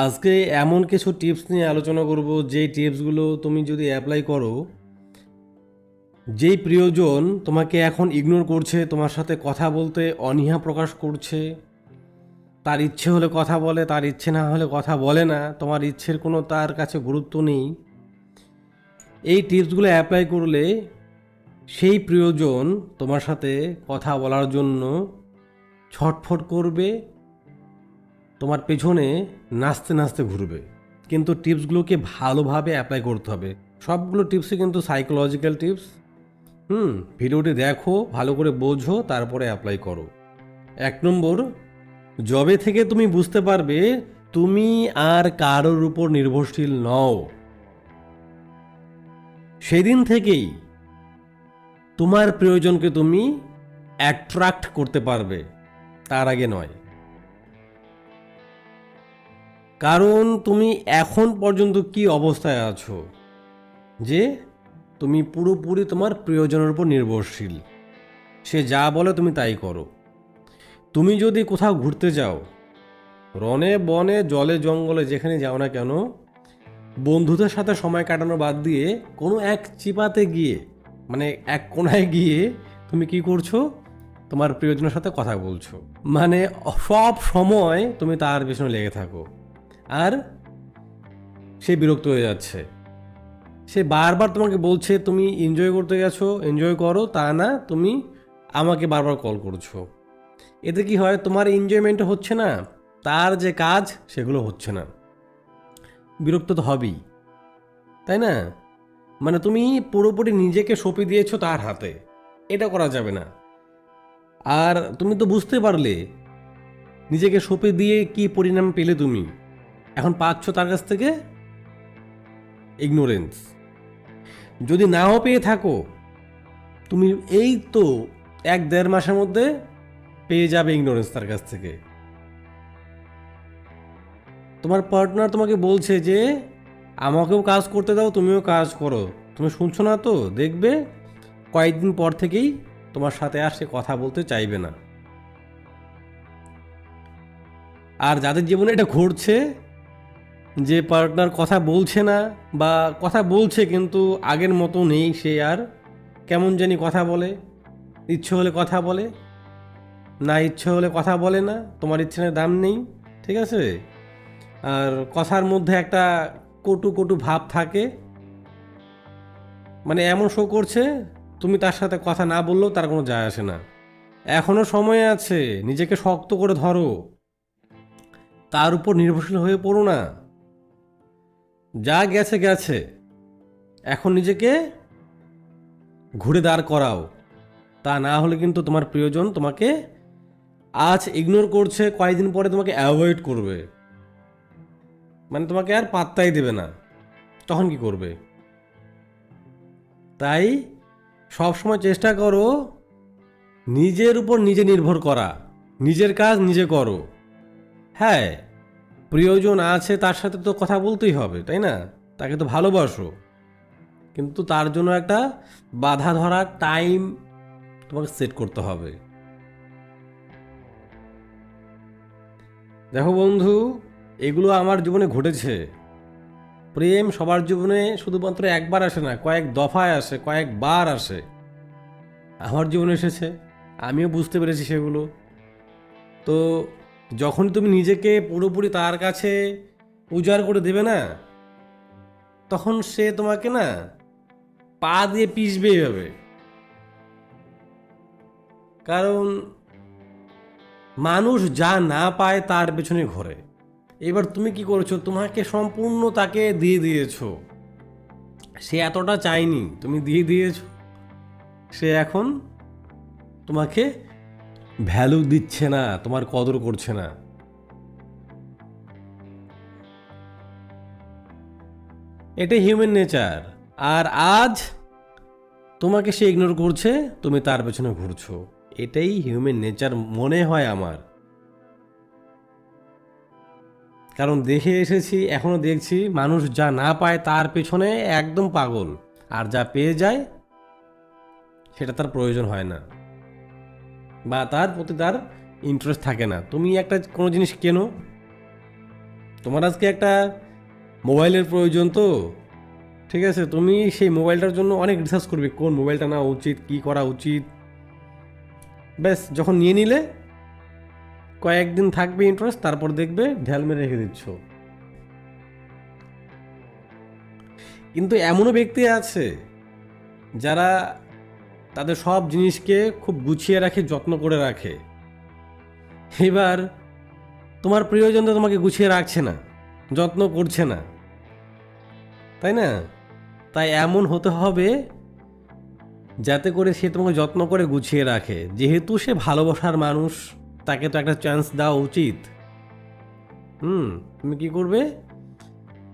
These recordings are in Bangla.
আজকে এমন কিছু টিপস নিয়ে আলোচনা করব, যেই টিপসগুলো তুমি যদি অ্যাপ্লাই করো, যেই প্রিয়জন তোমাকে এখন ইগনোর করছে, তোমার সাথে কথা বলতে অনীহা প্রকাশ করছে, তার ইচ্ছে হলে কথা বলে, তার ইচ্ছে না হলে কথা বলে না, তোমার ইচ্ছের কোনো তার কাছে গুরুত্ব নেই, এই টিপসগুলো অ্যাপ্লাই করলে সেই প্রিয়জন তোমার সাথে কথা বলার জন্য ছটফট করবে তোমার পেছনে নাচতে নাচতে ঘুরবে। কিন্তু টিপসগুলোকে ভালোভাবে অ্যাপ্লাই করতে হবে। সবগুলো টিপসই কিন্তু সাইকোলজিক্যাল টিপস। হুম, ভিডিওটি দেখো, ভালো করে বোঝো, তারপরে অ্যাপ্লাই করো। এক নম্বর জবে থেকে তুমি বুঝতে পারবে তুমি আর কারোর উপর নির্ভরশীল নও। সেদিন থেকেই তোমার প্রয়োজনকে তুমি অ্যাট্রাক্ট করতে পারবে। তার আগে নয়। কারণ তুমি এখন পর্যন্ত কি অবস্থায় আছো? যে তুমি পুরোপুরি তোমার প্রিয়জনের উপর নির্ভরশীল। সে যা বলে তুমি তাই করো। তুমি যদি কোথাও ঘুরতে যাও রনে বনে, জলে, জঙ্গলে, যেখানে যাও না কেন, বন্ধুদের সাথে সময় কাটানো বাদ দিয়ে কোনো এক চিপাতে গিয়ে মানে এক কোনায় গিয়ে তুমি কি করছ? তোমার প্রিয়জনের সাথে কথা বলছো। মানে সব সময় তুমি তার পেছনে লেগে থাকো। আর সে বিরক্ত হয়ে যাচ্ছে। সে বারবার তোমাকে বলছে, তুমি এনজয় করতে গেছো এনজয় করো। তা না, তুমি আমাকে বারবার কল করছ। এতে কি হয়? তোমার এনজয়মেন্ট হচ্ছে না, তার যে কাজ, সেগুলো হচ্ছে না। বিরক্ত তো হবেই, তাই না? মানে তুমি পুরোপুরি নিজেকে সঁপে দিয়েছ তার হাতে, এটা করা যাবে না। আর তুমি তো বুঝতে পারলে, নিজেকে সঁপে দিয়ে কি পরিণাম পেলে তুমি? এখন পাচ্ছ তার কাছ থেকে ইগনোরেন্স যদি নাও পেয়ে থাকো, তুমি এই তো এক দেড় মাসের মধ্যে পেয়ে যাবে ইগনোরেন্স তার কাছ থেকে। তোমার পার্টনার তোমাকে বলছে যে, আমাকেও কাজ করতে দাও, তুমিও কাজ করো। তুমি শুনছো না তো? দেখবে, কয়েকদিন পর থেকেই তোমার সাথে আর সে কথা বলতে চাইবে না। আর যাদের জীবনে এটা ঘটছে যে পার্টনার কথা বলছে না বা কথা বলছে কিন্তু আগের মতো নেই সে আর, কেমন জানি কথা বলে, ইচ্ছে হলে কথা বলে, না ইচ্ছে হলে কথা বলে না, তোমার ইচ্ছের দাম নেই, ঠিক আছে? আর কথার মধ্যে একটা কটু কটু ভাব থাকে মানে এমন শো করছে, তুমি তার সাথে কথা না বললেও তার কোনো যায় আসে না। এখনও সময় আছে, নিজেকে শক্ত করে ধরো। তার উপর নির্ভরশীল হয়ে পড়ো না। যা গেছে গেছে। এখন নিজেকে ঘুরে দাঁড় করাও। তা না হলে কিন্তু তোমার প্রিয়জন তোমাকে আজ ইগনোর করছে, কয়েকদিন পরে তোমাকে অ্যাভয়েড করবে। মানে তোমাকে আর পাত্তাই দেবে না। তখন কি করবে? তাই সব সময় চেষ্টা করো নিজের উপর নিজে নির্ভর করা। নিজের কাজ নিজে করো। হ্যাঁ প্রিয়জন আছে তার সাথে তো কথা বলতেই হবে, তাই না? তাকে তো ভালোবাসো। কিন্তু তার জন্য একটা বাধা ধরার টাইম তোমাকে সেট করতে হবে। দেখো বন্ধু, এগুলো আমার জীবনে ঘটেছে। প্রেম সবার জীবনে শুধুমাত্র একবার আসে না, কয়েক দফায় আসে কয়েকবার আসে। আমার জীবনে এসেছে, আমিও বুঝতে পেরেছি সেগুলো। তো যখন তুমি নিজেকে পুরোপুরি তার কাছে উজাড় করে দেবে না, তখন সে তোমাকে না পা দিয়ে পিষবেই হবে কারণ মানুষ যা না পায় তার পেছনে ঘোরে। এবার তুমি কি করেছ? তোমাকে সম্পূর্ণ তাকে দিয়ে দিয়েছ। সে এতটা চায়নি, তুমি দিয়ে দিয়েছ। সে এখন তোমাকে ভ্যালু দিচ্ছে না, তোমার কদর করছে না। এটা হিউম্যান নেচার আর আজ তোমাকে সে ইগনোর করছে, তুমি তার পেছনে ঘুরছো। এটাই হিউম্যান নেচার মনে হয় আমার। কারণ দেখে এসেছি এখনও দেখছি, মানুষ যা না পায় তার পেছনে একদম পাগল। আর যা পেয়ে যায়, সেটা তার প্রয়োজন হয় না। বা তার প্রতি তার ইন্টারেস্ট থাকে না। তুমি একটা কোনো জিনিস কেনো। তোমার আজকে একটা মোবাইলের প্রয়োজন তো। ঠিক আছে, তুমি সেই মোবাইলটার জন্য অনেক রিসার্চ করবে, কোন মোবাইলটা নেওয়া উচিত, কি করা উচিত। ব্যাস, যখন নিয়ে নিলে, কয়েকদিন থাকবে ইন্টারেস্ট তারপর দেখবে ঢেল মেরে রেখে দিচ্ছ। কিন্তু এমনও ব্যক্তি আছে যারা তাদের সব জিনিসকে খুব গুছিয়ে রাখে, যত্ন করে রাখে। এবার তোমার প্রিয়জন তো তোমাকে গুছিয়ে রাখছে না, যত্ন করছে না। তাই না? তাই এমন হতে হবে যাতে করে সে তোমাকে যত্ন করে গুছিয়ে রাখে। যেহেতু সে ভালোবাসার মানুষ, তাকে তো একটা চান্স দেওয়া উচিত। হুম, তুমি কি করবে?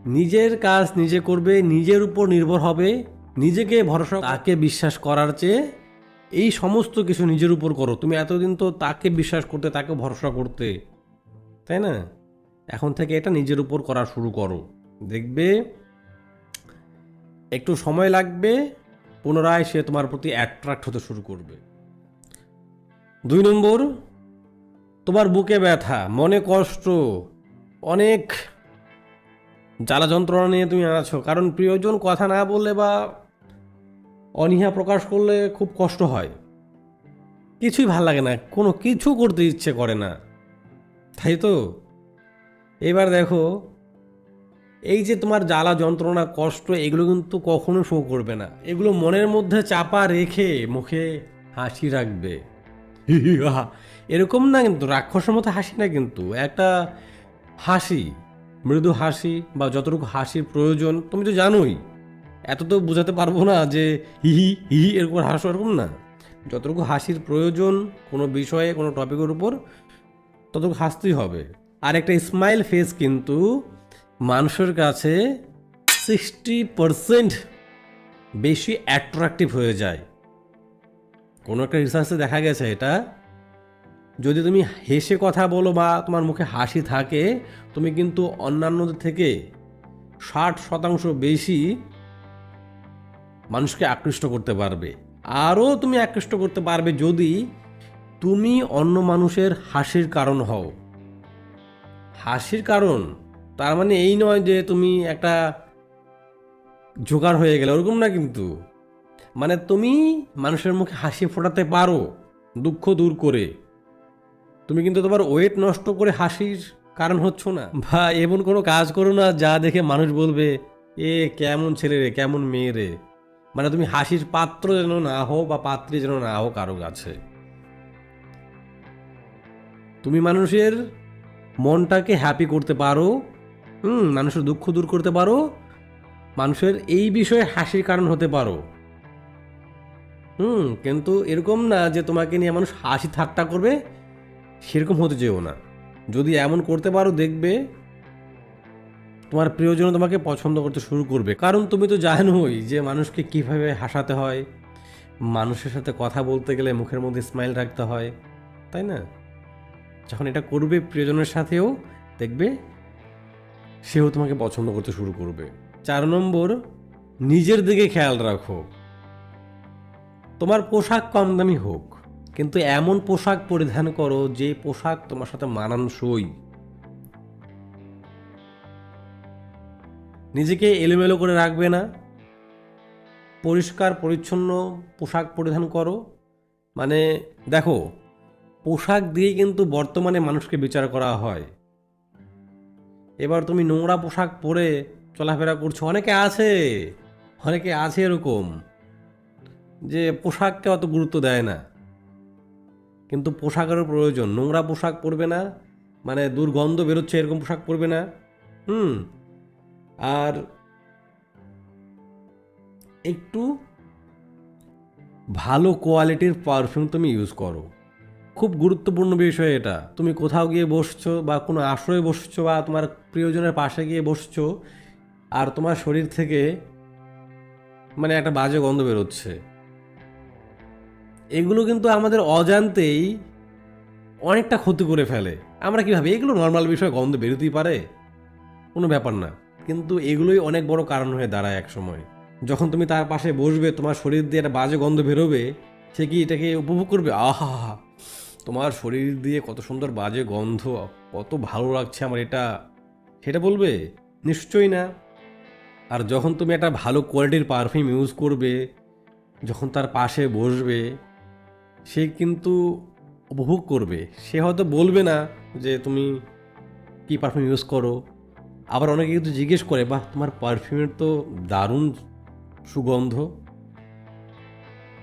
নিজের কাজ নিজে করবে, নিজের উপর নির্ভর হবে। নিজেকে ভরসা তাকে বিশ্বাস করার চেয়ে এই সমস্ত কিছু নিজের উপর করো। তুমি এতদিন তো তাকে বিশ্বাস করতে, তাকে ভরসা করতে, তাই না? এখন থেকে এটা নিজের উপর করা শুরু করো। দেখবে, একটু সময় লাগবে, পুনরায় সে তোমার প্রতি অ্যাট্রাক্ট হতে শুরু করবে। দুই নম্বর, তোমার বুকে ব্যথা, মনে কষ্ট, অনেক জ্বালা যন্ত্রণা নিয়ে তুমি আছো। কারণ প্রিয়জন কথা না বললে বা অনীহা প্রকাশ করলে খুব কষ্ট হয়। কিছুই ভালো লাগে না, কোনো কিছু করতে ইচ্ছে করে না। তাই তো? এবার দেখো, এই যে তোমার জ্বালা যন্ত্রণা, কষ্ট, এগুলো কিন্তু কখনো শো করবে না। এগুলো মনের মধ্যে চাপা রেখে মুখে হাসি রাখবে। এরকম না কিন্তু, রাক্ষসের মতো হাসি না কিন্তু। একটা হাসি, মৃদু হাসি বা যতটুকু হাসির প্রয়োজন, তুমি তো জানোই। এত তো বোঝাতে পারব না যে হিহি হিহি এরকম হাসো এরকম না। যতটুকু হাসির প্রয়োজন কোনো বিষয়ে, কোনো টপিকের উপর, ততটুকু হাসতেই হবে। আর একটা স্মাইল ফেস কিন্তু মানুষের কাছে সিক্সটি পারসেন্ট বেশি অ্যাট্রাকটিভ হয়ে যায়। কোনো একটা রিসার্চে দেখা গেছে এটা। যদি তুমি হেসে কথা বলো বা তোমার মুখে হাসি থাকে, তুমি কিন্তু অন্যান্যদের থেকে ষাট শতাংশ বেশি মানুষকে আকৃষ্ট করতে পারবে। আরও তুমি আকৃষ্ট করতে পারবে যদি তুমি অন্য মানুষের হাসির কারণ হও। হাসির কারণ, তার মানে এই নয় যে তুমি একটা জোগাড় হয়ে গেলে, ওরকম না কিন্তু। মানে তুমি মানুষের মুখে হাসি ফোটাতে পারো দুঃখ দূর করে। তুমি কিন্তু তোমার ওয়েট নষ্ট করে হাসির কারণ হচ্ছ না। বা এমন কোনো কাজ করো না যা দেখে মানুষ বলবে, এ, কেমন ছেলে রে, কেমন মেয়ে রে। মানে তুমি হাসির পাত্র যেন না হও বা পাত্রী যেন না হও কারও কাছে। তুমি মানুষের মনটাকে হ্যাপি করতে পারো, হুম, মানুষের দুঃখ দূর করতে পারো, মানুষের এই বিষয়ে হাসির কারণ হতে পারো। হুম, কিন্তু এরকম না যে তোমাকে নিয়ে মানুষ হাসি ঠাট্টা করবে, সেরকম হতে যেও না। যদি এমন করতে পারো, দেখবে তোমার প্রিয়জন তোমাকে পছন্দ করতে শুরু করবে। কারণ তুমি তো জানোই যে মানুষকে কীভাবে হাসাতে হয়। মানুষের সাথে কথা বলতে গেলে মুখের মধ্যে স্মাইল রাখতে হয়, তাই না? যখন এটা করবে প্রিয়জনের সাথেও, দেখবে সেও তোমাকে পছন্দ করতে শুরু করবে। চার নম্বর, নিজের দিকে খেয়াল রাখো। তোমার পোশাক কম দামি হোক, কিন্তু এমন পোশাক পরিধান করো যে পোশাক তোমার সাথে মানানসই। নিজেকে এলোমেলো করে রাখবে না। পরিষ্কার, পরিচ্ছন্ন পোশাক পরিধান করো। মানে দেখো, পোশাক দিয়ে কিন্তু বর্তমানে মানুষকে বিচার করা হয়। এবার তুমি নোংরা পোশাক পরে চলাফেরা করছ, অনেকে আছে অনেকে আছে এরকম যে পোশাককে অত গুরুত্ব দেয় না। কিন্তু পোশাকেরও প্রয়োজন। নোংরা পোশাক পরবে না মানে দুর্গন্ধ বেরোচ্ছে এরকম পোশাক পরবে না। হুম আর একটু ভালো কোয়ালিটির পারফিউম তুমি ইউজ করো। খুব গুরুত্বপূর্ণ বিষয় এটা। তুমি কোথাও গিয়ে বসছো বা কোনো আশ্রয়ে বসছো বা তোমার প্রিয়জনের পাশে গিয়ে বসছো আর তোমার শরীর থেকে মানে একটা বাজে গন্ধ বেরোচ্ছে। এগুলো কিন্তু আমাদের অজান্তেই অনেকটা ক্ষতি করে ফেলে। আমরা কি ভাবি, এগুলো নর্মাল বিষয় গন্ধ বেরোতেই পারে? কোনো ব্যাপার না। কিন্তু এগুলোই অনেক বড় কারণ হয়ে দাঁড়ায় এক সময় যখন তুমি তার পাশে বসবে, তোমার শরীর দিয়ে একটা বাজে গন্ধ বেরোবে, সে কি এটাকে উপভোগ করবে? আহা, তোমার শরীর দিয়ে কত সুন্দর বাজে গন্ধ, কত ভালো লাগছে আমার এটা। সেটা বলবে? নিশ্চয়ই না। আর যখন তুমি একটা ভালো কোয়ালিটির পারফিউম ইউজ করবে, যখন তার পাশে বসবে, সে কিন্তু উপভোগ করবে। সে হয়তো বলবে না যে, তুমি কী পারফিউম ইউজ করো? আবার অনেকে কিন্তু জিজ্ঞেস করে, বাহ, তোমার পারফিউমের তো দারুণ সুগন্ধ।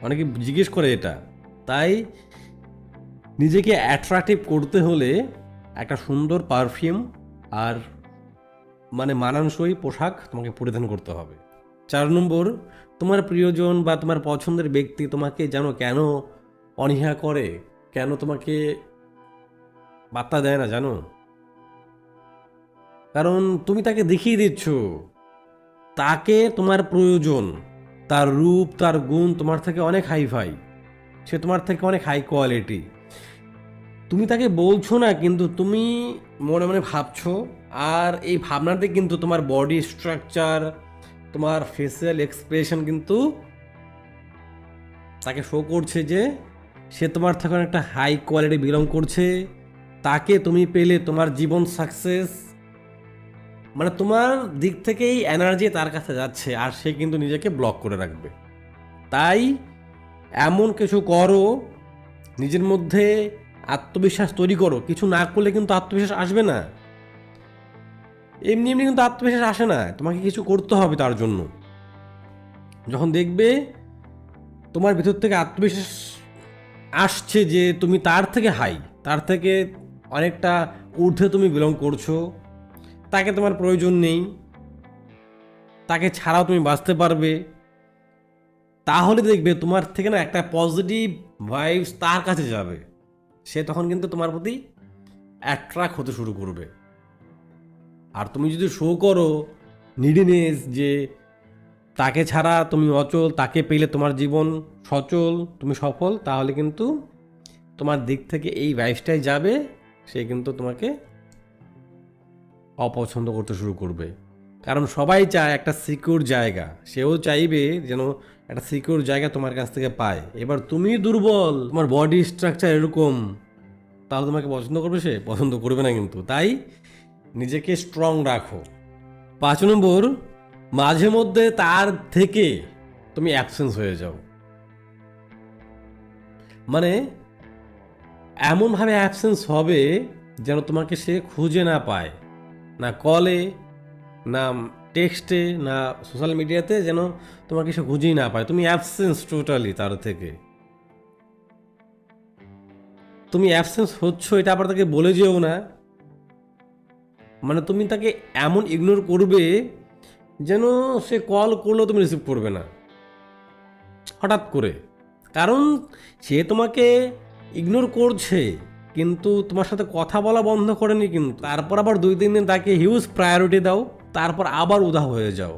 অনেকে জিজ্ঞেস করে এটা। তাই নিজেকে অ্যাট্রাক্টিভ করতে হলে একটা সুন্দর পারফিউম আর মানে মানানসই পোশাক তোমাকে পরিধান করতে হবে। চার নম্বর, তোমার প্রিয়জন বা তোমার পছন্দের ব্যক্তি তোমাকে যেন কেন অনীহা করে? কেন তোমাকে বার্তা দেয় না, জানো? কারণ তুমি তাকে দেখিয়ে দিচ্ছ। তাকে তোমার প্রয়োজন। তার রূপ, তার গুণ তোমার থেকে অনেক হাইফাই সে তোমার থেকে অনেক হাই কোয়ালিটি তুমি তাকে বলছো না, কিন্তু তুমি মনে মনে ভাবছ। আর এই ভাবনাতে কিন্তু তোমার বডি স্ট্রাকচার তোমার ফেসিয়াল এক্সপ্রেশন কিন্তু তাকে শো করছে যে সে তোমার থেকে অনেকটা হাই কোয়ালিটি বিলং করছে। তাকে তুমি পেলে তোমার জীবন সাকসেস মানে তোমার দিক থেকেই এনার্জি তার কাছে যাচ্ছে আর সে কিন্তু নিজেকে ব্লক করে রাখবে। তাই এমন কিছু করো, নিজের মধ্যে আত্মবিশ্বাস তৈরি করো। কিছু না করলে কিন্তু আত্মবিশ্বাস আসবে না। এমনি এমনি কিন্তু আত্মবিশ্বাস আসে না। তোমাকে কিছু করতে হবে তার জন্য। যখন দেখবে তোমার ভিতর থেকে আত্মবিশ্বাস আসছে যে তুমি তার থেকে হাই তার থেকে অনেকটা ঊর্ধ্বে তুমি বিলং করছ তাকে তোমার প্রয়োজন নেই। তাকে ছাড়াও তুমি বাঁচতে পারবে। তাহলে দেখবে তোমার থেকে না একটা পজিটিভ ভাইবস তার কাছে যাবে। সে তখন কিন্তু তোমার প্রতি অ্যাট্রাক্ট হতে শুরু করবে। আর তুমি যদি শো করো নিডিনেস যে তাকে ছাড়া তুমি অচল, তাকে পেলে তোমার জীবন সচল, তুমি সফল, তাহলে কিন্তু তোমার দিক থেকে এই ভাইবসটাই যাবে, সে কিন্তু তোমাকে অপছন্দ করতে শুরু করবে। কারণ সবাই চায় একটা সিকিউর জায়গা। সেও চাইবে যেন একটা সিকিউর জায়গা তোমার কাছ থেকে পায়। এবার তুমি দুর্বল, তোমার বডি স্ট্রাকচার এরকম, তাহলে তোমাকে পছন্দ করবে সে? পছন্দ করবে না কিন্তু। তাই নিজেকে স্ট্রং রাখো। পাঁচ নম্বর, মাঝে মধ্যে তার থেকে তুমি অ্যাবসেন্স হয়ে যাও। মানে এমনভাবে অ্যাবসেন্স হবে যেন তোমাকে সে খুঁজে না পায়। না কলে, না টেক্সটে, না সোশ্যাল মিডিয়াতে যেন তোমাকে সে খুঁজেই না পায়। তুমি অ্যাবসেন্স টোটালি তার থেকে। তুমি অ্যাবসেন্স হচ্ছ, এটা আবার তাকে বলে যেও না। মানে তুমি তাকে এমন ইগনোর করবে যেন সে কল করলেও তুমি রিসিভ করবে না। হঠাৎ করে। কারণ সে তোমাকে ইগনোর করছে। কিন্তু তোমার সাথে কথা বলা বন্ধ করেনি কিন্তু। তারপর আবার দুই, তিন দিন তাকে হিউজ প্রায়োরিটি দাও, তারপর আবার উদা হয়ে যাও।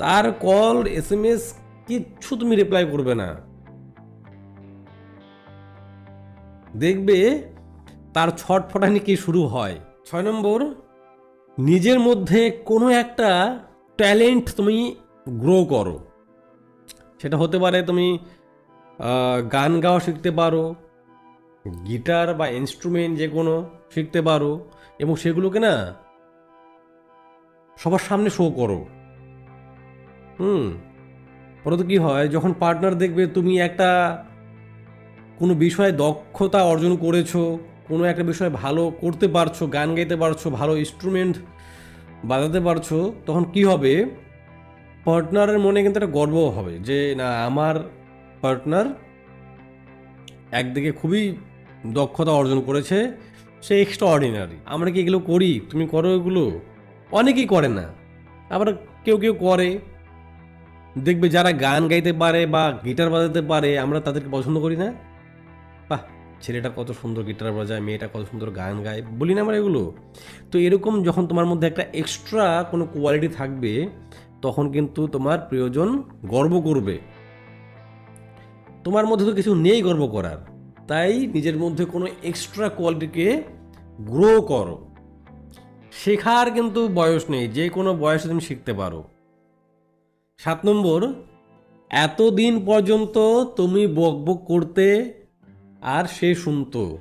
তার কল এস এম এস কিচ্ছু তুমি রিপ্লাই করবে না। দেখবে তার ছটফটানি কি শুরু হয়। ছয় নম্বর, নিজের মধ্যে কোনো একটা ট্যালেন্ট তুমি গ্রো করো। সেটা হতে পারে তুমি গান গাওয়া শিখতে পারো গিটার বা ইনস্ট্রুমেন্ট যে কোনো শিখতে পারো এবং সেগুলোকে না সবার সামনে শো করো। হুম পরে কি হয়, যখন পার্টনার দেখবে তুমি একটা কোনো বিষয়ে দক্ষতা অর্জন করেছ, কোনো একটা বিষয়ে ভালো করতে পারছ, গান গাইতে পারছ, ভালো ইনস্ট্রুমেন্ট বাজাতে পারছ, তখন কি হবে? পার্টনারের মনে কিন্তু একটা গর্ব হবে যে, না, আমার পার্টনার একদিকে খুবই দক্ষতা অর্জন করেছে, সে এক্সট্রা অর্ডিনারি আমরা কি এগুলো করি? তুমি করো এগুলো? অনেকেই করে না। আবার কেউ কেউ করে। দেখবে যারা গান গাইতে পারে বা গিটার বাজাতে পারে, আমরা তাদেরকে পছন্দ করি না। বাহ, ছেলেটা কত সুন্দর গিটার বাজায়, মেয়েটা কত সুন্দর গান গায়। বলি না আমরা এগুলো। তো এরকম যখন তোমার মধ্যে একটা এক্সট্রা কোনো কোয়ালিটি থাকবে, তখন কিন্তু তোমার প্রিয়জন গর্ব করবে। তোমার মধ্যে তো কিছু নেই গর্ব করার। তাই নিজের মধ্যে কোনো এক্সট্রা কোয়ালিটিকে গ্রো করো। শেখার কিন্তু বয়স নেই, যে কোনো বয়সে তুমি শিখতে পারো। সাত নম্বর, এতদিন পর্যন্ত তুমি বক বক করতে আর সে শুনতো।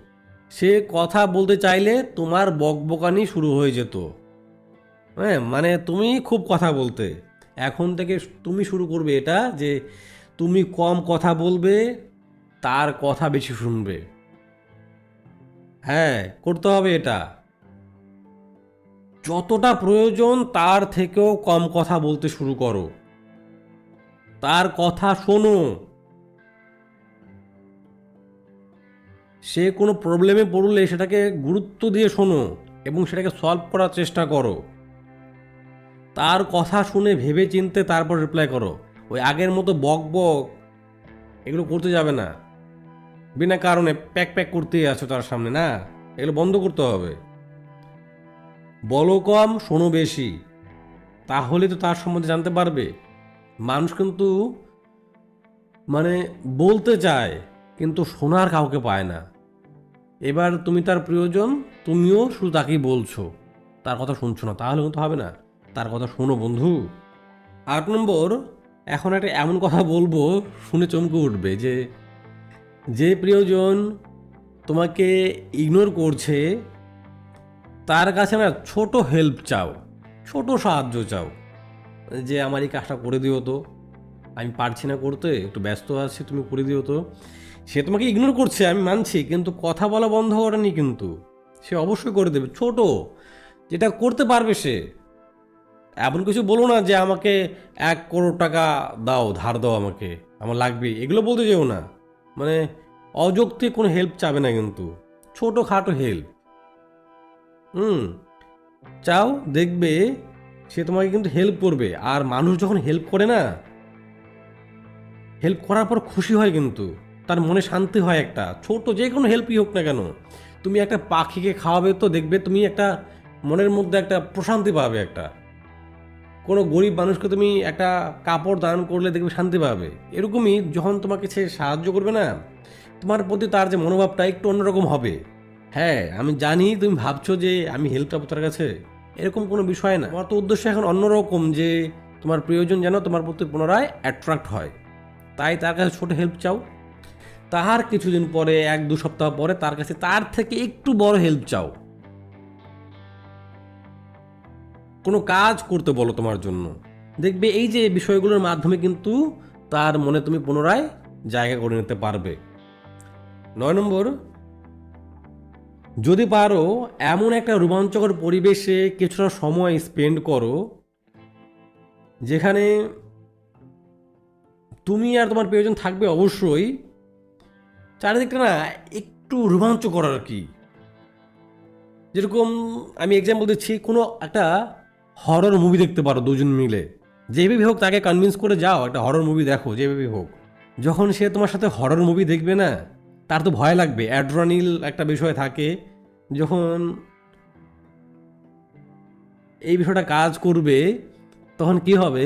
সে কথা বলতে চাইলে তোমার বকবকানি শুরু হয়ে যেত। হ্যাঁ মানে তুমি খুব কথা বলতে। এখন থেকে তুমি শুরু করবে এটা যে তুমি কম কথা বলবে তার কথা বেশি শুনবে। হ্যাঁ করতে হবে এটা। যতটা প্রয়োজন তার থেকেও কম কথা বলতে শুরু করো। তার কথা শোনো। সে কোনো প্রবলেমে পড়লে সেটাকে গুরুত্ব দিয়ে শোনো এবং সেটাকে সলভ করার চেষ্টা করো। তার কথা শুনে ভেবে চিনতে তারপর রিপ্লাই করো। ওই আগের মতো বক বক এগুলো করতে যাবে না। বিনা কারণে প্যাক প্যাক করতেই আছো তার সামনে, না? এগুলো বন্ধ করতে হবে। বলো কম, শোনো বেশি। তাহলে তো তার সম্বন্ধে জানতে পারবে। মানুষ কিন্তু মানে বলতে চায়, কিন্তু শোনার কাউকে পায় না। এবার তুমি তার প্রয়োজন, তুমিও শুধু তাকেই বলছো। তার কথা শুনছো না, তাহলে কিন্তু হবে না। তার কথা শোনো বন্ধু। আট নম্বর, এখন একটা এমন কথা বলব, শুনে চমকে উঠবে যে যে প্রিয়জন তোমাকে ইগনোর করছে, তার কাছে না ছোট হেল্প চাও, ছোট সাহায্য চাও। যে আমার এই কাজটা করে দিও তো, আমি পারছি না করতে, একটু ব্যস্ত আছি, তুমি করে দিও তো। সে তোমাকে ইগনোর করছে, আমি মানছি, কিন্তু কথা বলা বন্ধ করেনি কিন্তু। সে অবশ্যই করে দেবে, ছোট, যেটা করতে পারবে সে। এমন কিছু বলো না যে আমাকে এক করোড় টাকা দাও, ধার দাও আমাকে, আমার লাগবে এগুলো বলতে যেও না। মানে অযৌক্তিক কোনো হেল্প চাবে না কিন্তু। ছোটো খাটো হেল্প হুম। চাও, দেখবে সে তোমাকে কিন্তু হেল্প করবে। আর মানুষ যখন হেল্প করে না হেল্প করার পর খুশি হয় কিন্তু। তার মনে শান্তি হয় একটা। ছোট যে কোনো হেল্পই হোক না কেন, তুমি একটা পাখিকে খাওয়াবে তো দেখবে তুমি একটা মনের মধ্যে একটা প্রশান্তি পাবে একটা। কোনো গরিব মানুষকে তুমি একটা কাপড় দান করলে দেখবে শান্তি পাবে। এরকমই যখন তোমাকে সে সাহায্য করবে না, তোমার প্রতি তার যে মনোভাবটা একটু অন্যরকম হবে। হ্যাঁ আমি জানি তুমি ভাবছ যে আমি হেল্প পাবো তার কাছে। এরকম কোনো বিষয় না। তোমার তো উদ্দেশ্য এখন অন্যরকম যে তোমার প্রয়োজন যেন তোমার প্রতি পুনরায় অ্যাট্রাক্ট হয়। তাই তার কাছে ছোট হেল্প চাও। তাহার কিছুদিন পরে এক দু সপ্তাহ পরে তার কাছে তার থেকে একটু বড় হেল্প চাও। কোনো কাজ করতে বলো তোমার জন্য। দেখবে এই যে বিষয়গুলোর মাধ্যমে কিন্তু তার মনে তুমি পুনরায় জায়গা করে নিতে পারবে। নয় নম্বর, যদি পারো এমন একটা রোমাঞ্চকর পরিবেশে কিছুটা সময় স্পেন্ড করো, যেখানে তুমি আর তোমার প্রিয়জন থাকবে অবশ্যই, চারিদিকটা না একটু রোমাঞ্চকর আর কি। যেরকম আমি এক্সাম্পল দিচ্ছি, কোনো একটা হরর মুভি দেখতে পারো দুজন মিলে। যেভাবে হোক তাকে কনভিন্স করে যাও, একটা হরর মুভি দেখো যেভাবে হোক। যখন সে তোমার সাথে হরর মুভি দেখবে না, তার তো ভয় লাগবে অ্যাড্রোনিল একটা বিষয় থাকে। যখন এই বিষয়টা কাজ করবে, তখন কি হবে?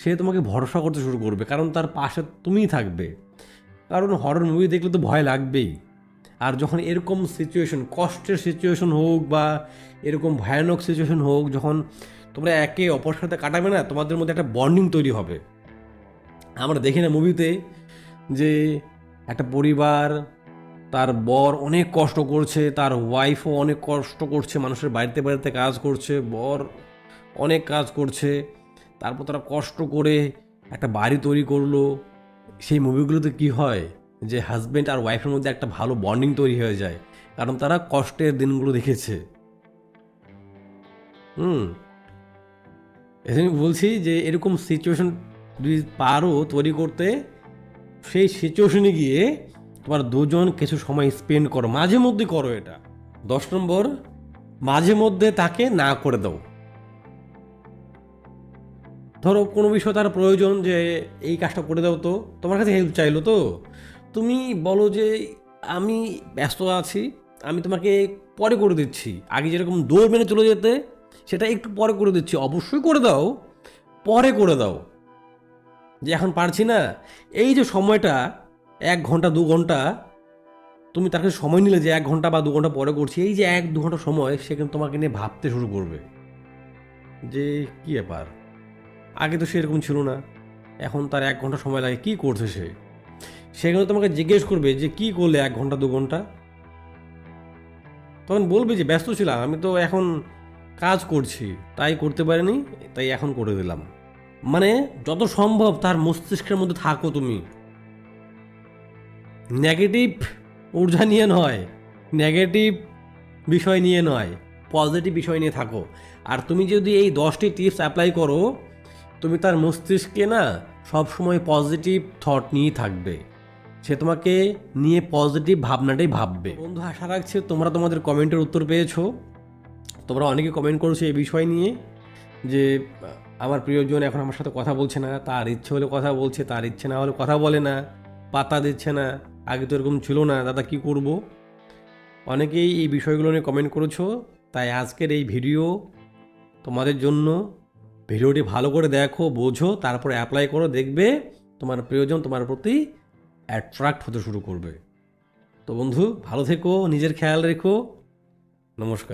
সে তোমাকে ভরসা করতে শুরু করবে, কারণ তার পাশে তুমিই থাকবে। কারণ হরর মুভি দেখলে তো ভয় লাগবেই। আর যখন এরকম সিচুয়েশন কষ্টের সিচুয়েশন হোক বা এরকম ভয়ানক সিচুয়েশন হোক, যখন তোমরা একে অপর সাথে কাটাবে না, তোমাদের মধ্যে একটা বন্ডিং তৈরি হবে। আমরা দেখি না মুভিতে যে একটা পরিবার, তার বর অনেক কষ্ট করছে, তার ওয়াইফও অনেক কষ্ট করছে, মানুষের বাড়িতে বাড়িতে কাজ করছে, বর অনেক কাজ করছে, তারপর তারা কষ্ট করে একটা বাড়ি তৈরি করল। সেই মুভিগুলোতে কি হয়? যে হাজব্যান্ড আর ওয়াইফের মধ্যে একটা ভালো বন্ডিং তৈরি হয়ে যায়। কারণ তারা কষ্টের দিনগুলো দেখেছে। হুম। এখানে বলছি যে এরকম সিচুয়েশন যদি পারো তৈরি করতে, সেই সিচুয়েশনে গিয়ে তোমার দুজন কিছু সময় স্পেন্ড করো। মাঝে মধ্যে করো এটা। দশ নম্বর, মাঝে মধ্যে তাকে না করে দাও। ধরো কোনো বিষয় তার প্রয়োজন যে এই কাজটা করে দাও তো, তোমার কাছে হেল্প চাইলো তো। তুমি বলো যে আমি ব্যস্ত আছি, আমি তোমাকে পরে করে দিচ্ছি। আগে যেরকম দৌড় মেনে চলে যেতে সেটা একটু পরে করে দিচ্ছি। অবশ্যই করে দাও, পরে করে দাও। যে এখন পারছি না, এই যে সময়টা, এক ঘণ্টা, দু ঘণ্টা, তুমি তার কাছে সময় নিলে যে এক ঘণ্টা বা দু ঘণ্টা পরে করছি, এই যে এক, দু ঘণ্টা সময়, সে কিন্তু তোমাকে নিয়ে ভাবতে শুরু করবে। যে কী ব্যাপার? আগে তো সেরকম ছিল না। এখন তার এক ঘণ্টা সময় লাগে, কী করছে সে? সেখানে তোমাকে জিজ্ঞেস করবে যে কি করলে এক ঘণ্টা, দু ঘণ্টা? তখন বলবে যে ব্যস্ত ছিলাম, আমি তো এখন কাজ করছি, তাই করতে পারিনি, তাই এখন করে দিলাম। মানে যত সম্ভব তার মস্তিষ্কের মধ্যে থাকো তুমি। নেগেটিভ ঊর্জা নিয়ে নয় নেগেটিভ বিষয় নিয়ে নয় পজিটিভ বিষয় নিয়ে থাকো। আর তুমি যদি এই দশটি টিপস অ্যাপ্লাই করো, তুমি তার মস্তিষ্কে না সবসময় পজিটিভ থট নিয়েই থাকবে। সে তোমাকে নিয়ে পজিটিভ ভাবনাটাই ভাববে। বন্ধু, আশা রাখছে তোমরা তোমাদের কমেন্টের উত্তর পেয়েছ। তোমরা অনেকে কমেন্ট করেছ এই বিষয় নিয়ে যে, আমার প্রিয়জন এখন আমার সাথে কথা বলছে না, তার ইচ্ছে হলে কথা বলছে, তার ইচ্ছে না হলে কথা বলে না, পাতা দিচ্ছে না, আগে তো এরকম ছিল না, দাদা কি করব? অনেকেই এই বিষয়গুলো নিয়ে কমেন্ট করেছ, তাই আজকের এই ভিডিও তোমাদের জন্য ভিডিওটি ভালো করে দেখো, বোঝো, তারপরে অ্যাপ্লাই করো, দেখবে তোমার প্রিয়জন তোমার প্রতি অ্যাট্রাক্ট হতে শুরু করবে। তো বন্ধু, ভালো থেকো, নিজের খেয়াল রেখো, নমস্কার।